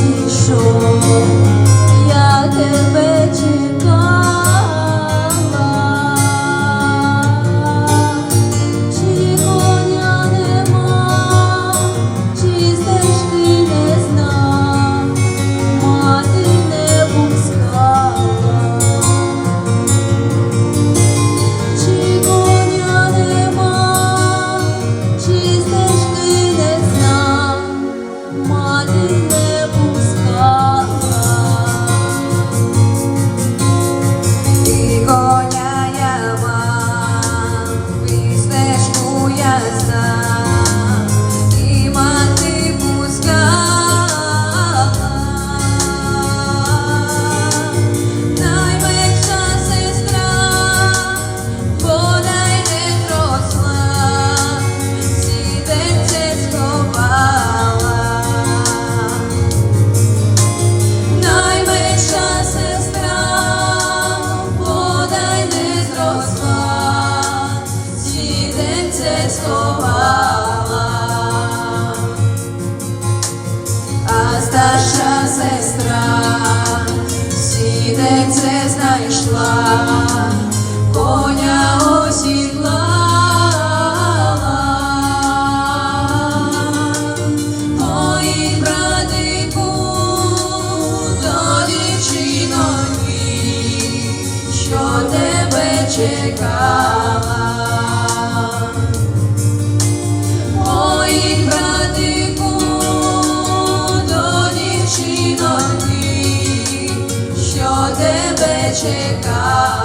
你说。це знайшла, коня осідла, ой, братику, до дівчиноньки, що тебе чекала. chegar.